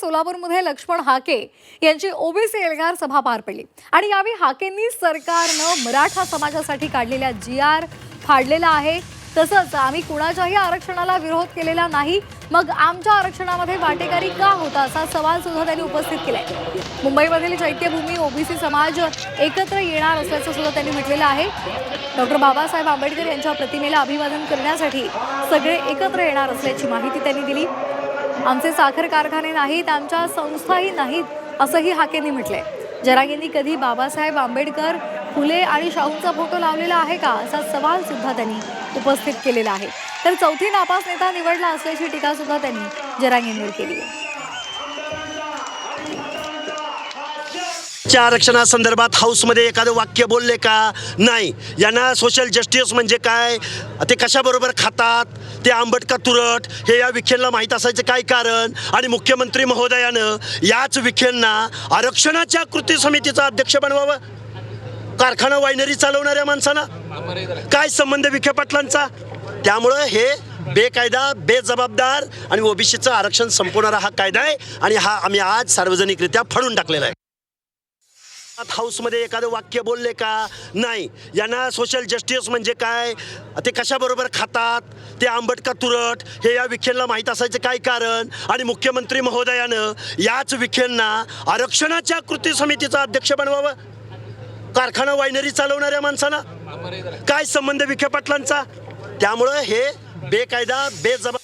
सोलापूरमध्ये लक्ष्मण हाके यांची ओबीसी एल्गार सभा पार पडली. आणि यावेळी हाकेंनी सरकारनं मराठा समाजासाठी काढलेल्या जी आर फाडलेला आहे. तसंच आम्ही कुणाच्याही आरक्षणाला विरोध केलेला नाही. मग आमच्या आरक्षणामध्ये वाटेकरी का होता असा सवाल सुद्धा त्यांनी उपस्थित केलाय. मुंबईमधील चैत्यभूमी ओबीसी समाज एकत्र येणार असल्याचं सुद्धा त्यांनी म्हटलेलं आहे. डॉक्टर बाबासाहेब आंबेडकर यांच्या प्रतिमेला अभिवादन करण्यासाठी सगळे एकत्र येणार असल्याची माहिती त्यांनी दिली. आमचे साखर कारखाने नाहीत आमच्या संस्थाही नाहीत असंही हाकेंनी म्हटलंय. जरांगेंनी कधी बाबासाहेब आंबेडकर फुले आणि शाहूंचा फोटो लावलेला आहे का असा सवाल सुद्धा त्यांनी उपस्थित केलेला आहे. तर चौथी नापास नेता निवडला असल्याची टीका सुद्धा त्यांनी जरांगेंवर केली आहे. च्या आरक्षणासंदर्भात हाऊसमध्ये एखादं वाक्य बोलले का? नाही. यांना सोशल जस्टिस म्हणजे काय? ते कशाबरोबर खातात? ते आंबट का तुरट हे या विखेंना माहीत असायचं काय कारण? आणि मुख्यमंत्री महोदयानं याच विखेंना आरक्षणाच्या कृती समितीचा अध्यक्ष बनवावं? कारखाना वायनरी चालवणाऱ्या माणसांना? काय संबंध विखे पाटलांचा? त्यामुळं हे बेकायदा बेजबाबदार आणि ओबीसीचं आरक्षण संपवणारा हा कायदा आहे आणि हा आम्ही आज सार्वजनिकरित्या फाडून टाकलेला आहे. हाऊसमध्ये एखादं वाक्य बोलले का? नाही. यांना सोशल जस्टिस म्हणजे काय? ते कशाबरोबर खातात? ते आंबट का तुरट? हे या विखेंना माहीत असायचं काय कारण? आणि मुख्यमंत्री महोदयानं याच विखेंना आरक्षणाच्या कृती समितीचा अध्यक्ष बनवावं? कारखाना वायनरी चालवणाऱ्या माणसानं काय संबंध विखे पाटलांचा? त्यामुळं हे बेकायदा बेजबाब